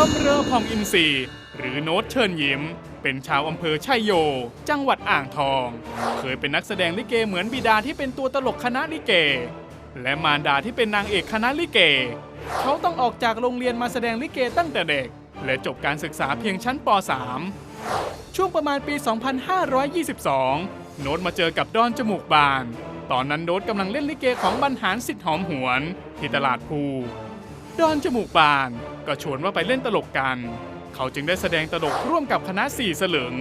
องอินทรีย์ หรือโน้ตเชิญยิ้ม เป็นชาวอำเภอชัยโย จังหวัดอ่างทอง เคยเป็นนักแสดงลิเกเหมือนบิดาที่เป็นตัวตลกคณะลิเก และมารดาที่เป็นนางเอกคณะลิเก เขาต้องออกจากโรงเรียนมาแสดงลิเกตั้งแต่เด็ก และจบการศึกษาเพียงชั้นป .3 ช่วงประมาณปี 2522 โน้ตมาเจอกับดอนจมูกบาน ตอนนั้นโน้ตกำลังเล่นลิเกของบรรหารสิทธิ์หอมหวน ที่ตลาดภูดอนจมูกบาน ก็ชวนว่าไปเล่นตลกกัน เขาจึงได้แสดงตลกร่วมกับคณะสี่สลึง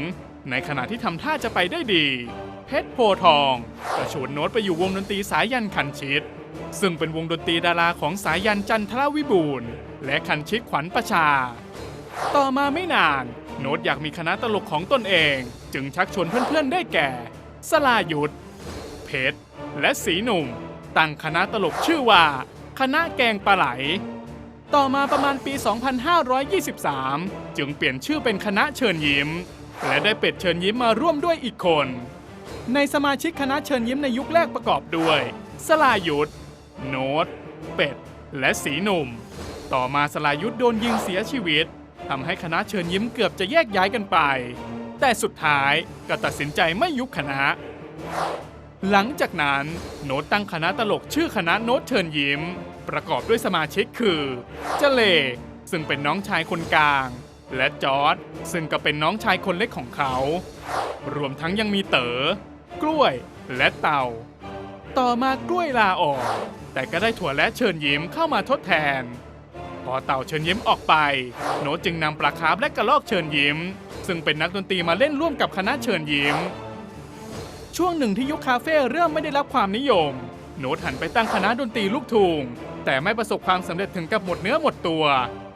ในขณะที่ทำท่าจะไปได้ดี เพชรโพทองก็ชวนโน้ตไปอยู่วงดนตรีสายันขันชิต ซึ่งเป็นวงดนตรีดาราของสายันจันทรวิบูลย์และขันชิตขวัญประชา ต่อมาไม่นาน โน้ตอยากมีคณะตลกของตนเอง จึงชักชวนเพื่อนๆได้แก่ สลายุทธเพชรและสีหนุ่ม ตั้งคณะตลกชื่อว่า คณะแกงปลาไหล ต่อมาประมาณปี 2523 จึงเปลี่ยนชื่อเป็นคณะเชิญยิ้ม และได้เป็ดเชิญยิ้มมาร่วมด้วยอีกคน ในสมาชิกคณะเชิญยิ้มในยุคแรกประกอบด้วย สลายุทธโนตเป็ด และสีหนุ่ม ต่อมาสลายุทธโดนยิงเสียชีวิตทำให้คณะเชิญยิ้มเกือบจะแยกย้ายกันไป แต่สุดท้ายก็ตัดสินใจไม่ยุบคณะ หลังจากนั้นโนตตั้งคณะตลกชื่อคณะโนตเชิญยิ้ม ประกอบด้วยสมาชิกคือเจเลซึ่งเป็นน้องชายคนกลาง และจอร์ดซึ่งก็เป็นน้องชายคนเล็กของเขา รวมทั้งยังมีเต๋อกล้วยและเต่า ต่อมากล้วยลาออก แต่ก็ได้ถั่วและเชิญยิ้มเข้ามาทดแทน พอเต่าเชิญยิ้มออกไป โนตจึงนำปลาคาร์ฟและกระลอกเชิญยิ้ม ซึ่งเป็นนักดนตรีมาเล่นร่วมกับคณะเชิญยิ้ม ช่วงหนึ่งที่ยุคคาเฟ่เริ่มไม่ได้รับความนิยม โนตหันไปตั้งคณะดนตรีลูกทุ่ง แต่ไม่ประสบความสำเร็จถึงกับหมดเนื้อหมดตัว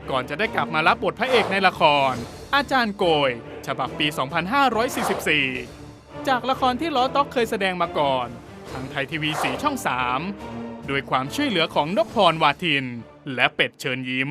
ก่อนจะได้กลับมารับบทพระเอกในละคร อาจารย์โกย ฉบับปี 2544 จากละครที่ล้อต๊อกเคยแสดงมาก่อนทางไทยทีวีสีช่อง 3 โดยความช่วยเหลือของนพพรวาทิน และเป็ดเชิญยิ้ม